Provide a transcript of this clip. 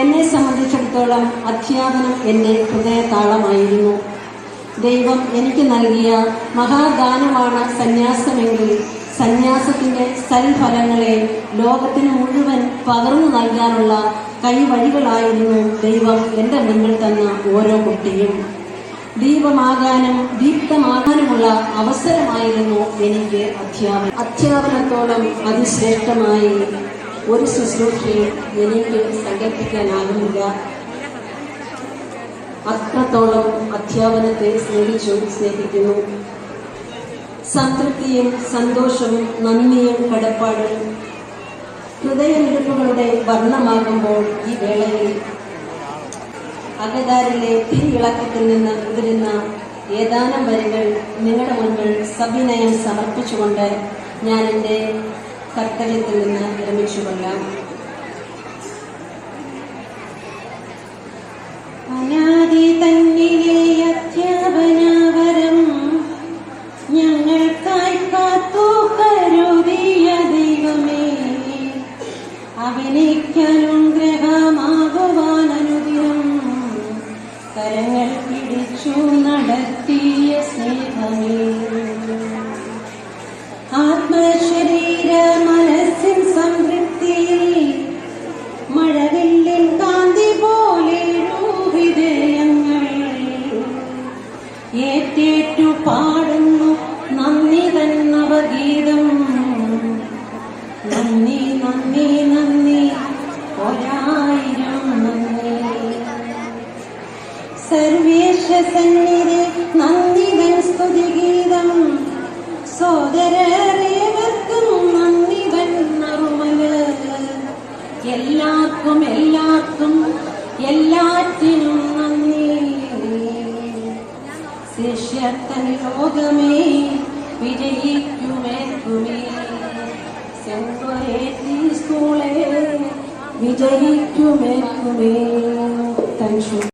എന്നെ സംബന്ധിച്ചിടത്തോളം അധ്യാപനം എന്റെ ഹൃദയതാളമായിരുന്നു. ദൈവം എനിക്ക് നൽകിയ മഹാദാനമാണ് സന്യാസമെങ്കിൽ സന്യാസത്തിന്റെ സൽഫലങ്ങളെ ലോകത്തിന് മുഴുവൻ പകർന്നു നൽകാനുള്ള കൈവഴികളായിരുന്നു ദൈവം എന്റെ മുന്നിൽ തന്ന ഓരോ കുട്ടിയും. ദീപമാകാനും ദീപ്തമാകാനുമുള്ള അവസരമായിരുന്നു എനിക്ക് അധ്യാപനം. അധ്യാപനത്തോളം അതിശ്രേഷ്ഠമായി ഒരു ശുശ്രൂഷയും എനിക്ക് സങ്കല്പിക്കാനാകുന്നില്ല. അത്രത്തോളം അധ്യാപനത്തെ സ്നേഹിച്ചു സ്നേഹിക്കുന്നു. സംതൃപ്തിയും സന്തോഷവും നന്ദിയും കടപ്പാടും ഹൃദയമിടിപ്പുകളുടെ വർണമാകുമ്പോൾ ഈ വേളയിൽ അകതാരിലെ തിരിയിളക്കത്തിൽ നിന്ന് ഉതിരുന്ന ഏതാനും വരികൾ നിങ്ങളുടെ മുൻപിൽ സവിനയം സമർപ്പിച്ചുകൊണ്ട് ഞാൻ എന്റെ കർത്തവ്യത്തിൽ നിന്ന് വിരമിച്ചുകൊള്ളാം. അനാദി തന്നിലെ അധ്യാപനാവരം ഞങ്ങൾക്കായി കാത്തു കരുതിയ ദൈവമേ. അവനിക്കനുഗ്രഹമാകുവാൻ അനുദിനം കരങ്ങൾ പിടിച്ചു നടത്തിയ സ്നേഹമേ. ഏറ്റേറ്റു പാടുന്നു നന്ദി തന്നവഗീതം നന്ദി നന്ദി നന്ദി. ഒരായിരം നന്ദി. സർവേശ സന്നിധി നന്ദി നന്ദിതൻ സ്തുതിഗീതം സോദരേവർക്കും നന്ദി നറുമൽ എല്ലാവർക്കും എല്ലാവർക്കും ശിഷ്യത്തൻ ലോകമേ വിജയിക്കുമേക്കുമേ സെൻവരേറ്റി സ്കൂളെ വിജയിക്കുമേക്കുമേ താങ്ക് യു